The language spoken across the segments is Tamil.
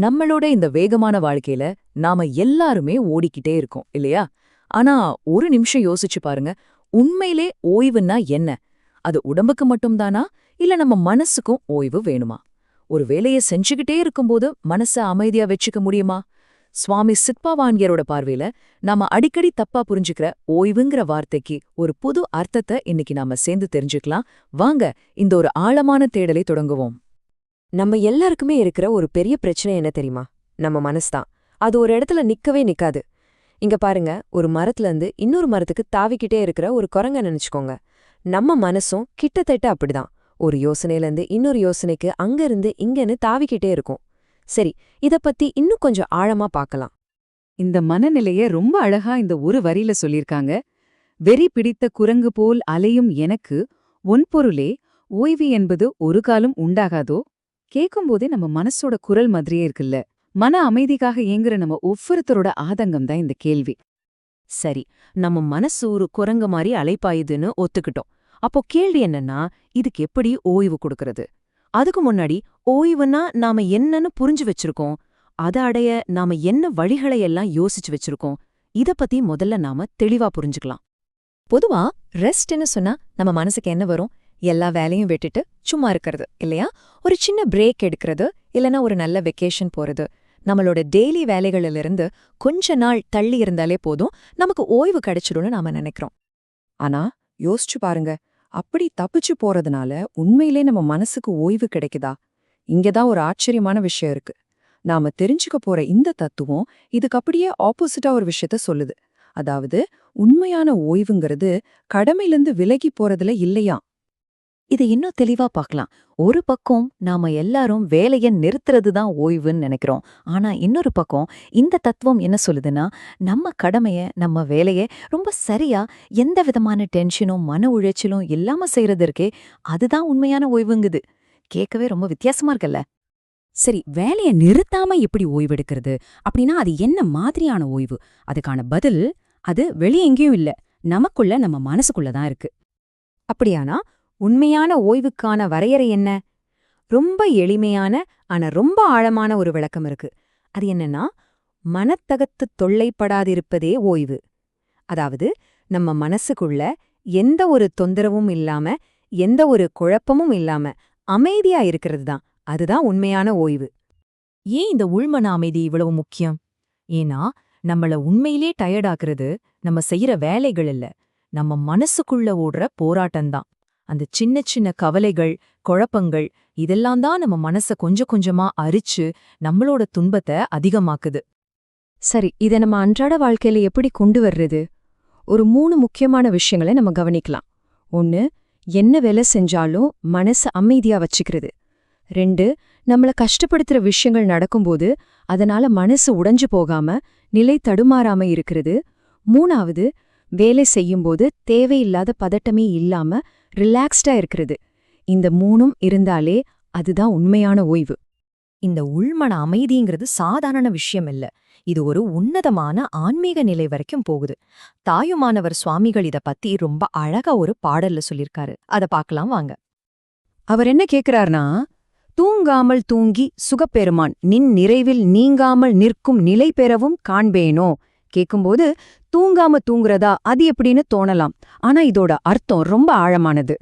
நம்மளோட இந்த வேகமான வாழ்க்கையில நாம எல்லாருமே ஓடிக்கிட்டே இருக்கோம் இல்லையா? ஆனா ஒரு நிமிஷம் யோசிச்சு பாருங்க. உண்மையிலே ஓய்வுன்னா என்ன? அது உடம்புக்கு மட்டும்தானா? இல்ல நம்ம மனசுக்கும் ஓய்வு வேணுமா? ஒரு வேலையை செஞ்சுக்கிட்டே இருக்கும்போது மனச அமைதியா வச்சுக்க முடியுமா? சுவாமி சித்பாவான்யரோட பார்வையில நாம அடிக்கடி தப்பா புரிஞ்சுக்கிற ஓய்வுங்கிற வார்த்தைக்கு ஒரு புது அர்த்தத்தை இன்னைக்கு நாம சேர்ந்து தெரிஞ்சுக்கலாம். வாங்க இந்த ஒரு ஆழமான தேடலை தொடங்குவோம். நம்ம எல்லாருக்குமே இருக்கிற ஒரு பெரிய பிரச்சனை என்ன தெரியுமா? நம்ம மனசுதான். அது ஒரு இடத்துல நிக்கவே நிக்காது. இங்க பாருங்க ஒரு மரத்துல இருந்து இன்னொரு மரத்துக்கு தாவிக்கிட்டே இருக்கிற ஒரு குரங்க நினைச்சுக்கோங்க. நம்ம மனசும் கிட்டத்தட்ட அப்படிதான். ஒரு யோசனையிலேருந்து இன்னொரு யோசனைக்கு அங்க இருந்து இங்கன்னு தாவிக்கிட்டே இருக்கும். சரி இத பத்தி இன்னும் கொஞ்சம் ஆழமா பார்க்கலாம் இந்த மனநிலைய ரொம்ப அழகா இந்த ஒரு வரியில சொல்லிருக்காங்க வெறி பிடித்த குரங்கு போல் அலையும் எனக்கு ஒன்பொருளே ஓய்வு என்பது ஒரு காலம் உண்டாகாதோ? கேட்கும்போதே நம்ம மனசோட குரல் மாதிரியே இருக்குல்ல? மன அமைதிக்காக ஏங்குற நம்ம ஒவ்வொருத்தரோட ஆதங்கம் தான் இந்த கேள்வி. சரி நம்ம மனசு ஒரு குரங்கு மாதிரி அலைப்பாயுதுன்னு ஒத்துக்கிட்டோம். அப்போ கேள்வி என்னன்னா இதுக்கு எப்படி ஓய்வு கொடுக்கறது? அதுக்கு முன்னாடி ஓய்வுன்னா நாம என்னன்னு புரிஞ்சு வச்சிருக்கோம். அத அடைய நாம என்ன வழிகளையெல்லாம் யோசிச்சு வச்சிருக்கோம். இத பத்தி முதல்ல நாம தெளிவா புரிஞ்சுக்கலாம். பொதுவா ரெஸ்ட்னு சொன்னா நம்ம மனசுக்கு என்ன வரும்? எல்லா வேலையும் விட்டுட்டு சும்மா இருக்கிறது இல்லையா? ஒரு சின்ன பிரேக் எடுக்கிறது இல்லனா ஒரு நல்ல வெக்கேஷன் போறது. நம்மளோட டெய்லி வேலைகளிலிருந்து கொஞ்ச நாள் தள்ளி இருந்தாலே போதும் நமக்கு ஓய்வு கிடைச்சிடும்னு நாம நினைக்கிறோம். ஆனா யோசிச்சு பாருங்க அப்படி தப்பிச்சு போறதுனால உண்மையிலே நம்ம மனசுக்கு ஓய்வு கிடைக்குதா? இங்கதான் ஒரு ஆச்சரியமான விஷயம் இருக்கு. நாம தெரிஞ்சுக்க போற இந்த தத்துவம் இதுக்கு அப்படியே ஆப்போசிட்டா ஒரு விஷயத்த சொல்லுது. அதாவது உண்மையான ஓய்வுங்கிறது கடமையிலிருந்து விலகி போறதுல இல்லையா இதை இன்னும் தெளிவா பார்க்கலாம். ஒரு பக்கம் நாம எல்லாரும் வேலைய நிறுத்துறது தான் ஓய்வுன்னு நினைக்கிறோம். ஆனா இன்னொரு பக்கம் இந்த தத்துவம் என்ன சொல்லுதுன்னா நம்ம கடமைய நம்ம வேலையை ரொம்ப சரியா எந்த விதமான டென்ஷனும் மன உளைச்சலும் இல்லாம செய்யறது இருக்கே அதுதான் உண்மையான ஓய்வுங்குது. கேட்கவே ரொம்ப வித்தியாசமா இருக்குல்ல? சரி வேலைய நிறுத்தாம எப்படி ஓய்வெடுக்கிறது அப்படின்னா அது என்ன மாதிரியான ஓய்வு? அதுக்கான பதில் அது வெளிய எங்கேயும் இல்ல. நமக்குள்ள நம்ம மனசுக்குள்ள தான் இருக்கு. அப்படியானா உண்மையான ஓய்வுக்கான வரையறை என்ன? ரொம்ப எளிமையான ஆனா ரொம்ப ஆழமான ஒரு விளக்கம் இருக்கு. அது என்னன்னா மனத்தகத்து தொல்லைப்படாதிருப்பதே ஓய்வு. அதாவது நம்ம மனசுக்குள்ள எந்த ஒரு தொந்தரவும் இல்லாம எந்த ஒரு குழப்பமும் இல்லாம அமைதியா இருக்கிறது தான். அதுதான் உண்மையான ஓய்வு. ஏன் இந்த உள்மன அமைதி இவ்வளவு முக்கியம்? ஏன்னா நம்மள உண்மையிலே டயர்டாக்குறது நம்ம செய்யற வேலைகள் இல்ல. நம்ம மனசுக்குள்ள ஓடுற போராட்டம்தான். அந்த சின்ன சின்ன கவலைகள் குழப்பங்கள் இதெல்லாம் தான் நம்ம மனச கொஞ்சம் கொஞ்சமா அரிச்சு நம்மளோட துன்பத்தை அதிகமாக்குது. சரி இதை நம்ம அன்றாட வாழ்க்கையில எப்படி கொண்டு வர்றது? ஒரு மூணு முக்கியமான விஷயங்களை நம்ம கவனிக்கலாம். ஒன்னு என்ன வேலை செஞ்சாலும் மனசு அமைதியா வச்சுக்கிறது. ரெண்டு நம்மள கஷ்டப்படுத்துற விஷயங்கள் நடக்கும்போது அதனால மனசு உடைஞ்சு போகாம நிலை தடுமாறாம இருக்கிறது. மூணாவது வேலை செய்யும்போது தேவையில்லாத பதட்டமே இல்லாம ரிலாக்ஸ்டா இருக்கிறது. இந்த மூணும் இருந்தாலே அதுதான் உண்மையான ஓய்வு. இந்த உள்மன அமைதிங்கிறது சாதாரண விஷயம் இல்ல. இது ஒரு உன்னதமான ஆன்மீக நிலை வரைக்கும் போகுது. தாயுமானவர் சுவாமிகள் இத பத்தி ரொம்ப அழகா ஒரு பாடல்ல சொல்லிருக்காரு அத பார்க்கலாம் வாங்க. அவர் என்ன கேக்குறார்னா தூங்காமல் தூங்கி சுகப்பெருமான் நின் நிறைவில் நீங்காமல் நிற்கும் நிலை பெறவும் காண்பேனோ? கேக்கும்போது தூங்காம தூங்குறதா? அது எப்படின்னு தோணலாம். ஆனா இதோட அர்த்தம் ரொம்ப ஆழமானது.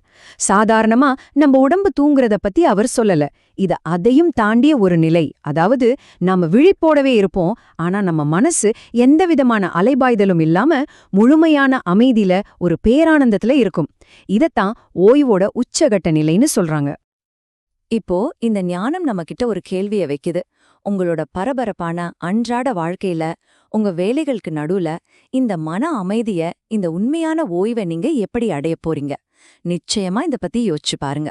சாதாரணமா நம்ம உடம்பு தூங்குறத பத்தி அவர் சொல்லல. இது அதையும் தாண்டிய ஒரு நிலை. அதாவது நாம விழிப்போடவே இருப்போம். ஆனா நம்ம மனசு எந்த விதமான அலைபாய்தலும் இல்லாம முழுமையான அமைதியில ஒரு பேரானந்தத்துல இருக்கும். இதத்தான் ஓய்வோட உச்சகட்ட நிலைன்னு சொல்றாங்க. இப்போ இந்த ஞானம் நம்ம கிட்ட ஒரு கேள்விய வைக்குது. உங்களோட பரபரப்பான அன்றாட வாழ்க்கையில உங்க வேலைகளுக்கு நடுவுல இந்த மன அமைதிய இந்த உண்மையான ஓய்வை நீங்க எப்படி அடைய போறீங்க? நிச்சயமா இத பத்தி யோசிச்சு பாருங்க.